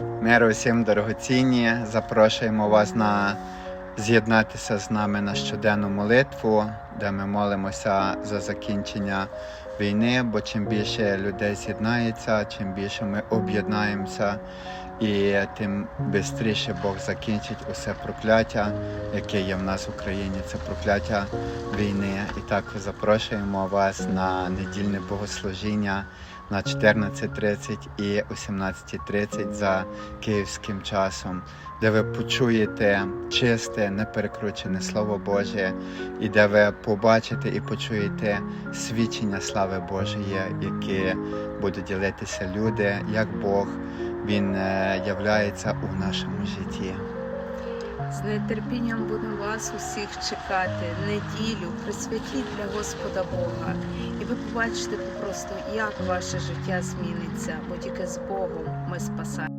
Миру всім дорогоцінні. Запрошуємо вас на з'єднатися з нами на щоденну молитву, де ми молимося за закінчення війни. Бо чим більше людей з'єднається, чим більше ми об'єднаємося, і тим швидше Бог закінчить усе прокляття, яке є в нас в Україні. Це прокляття війни. І також запрошуємо вас на недільне богослужіння на 14.30 і 18.30 за київським часом, де ви почуєте чисте, неперекручене Слово Боже, і де ви побачите і почуєте свідчення слави Божої, які будуть ділитися люди, як Бог Він е, являється у нашому житті. З нетерпінням будемо вас усіх чекати. Неділю присвятіть для Господа Бога. І ви побачите просто, як ваше життя зміниться, бо тільки з Богом ми спасаємо.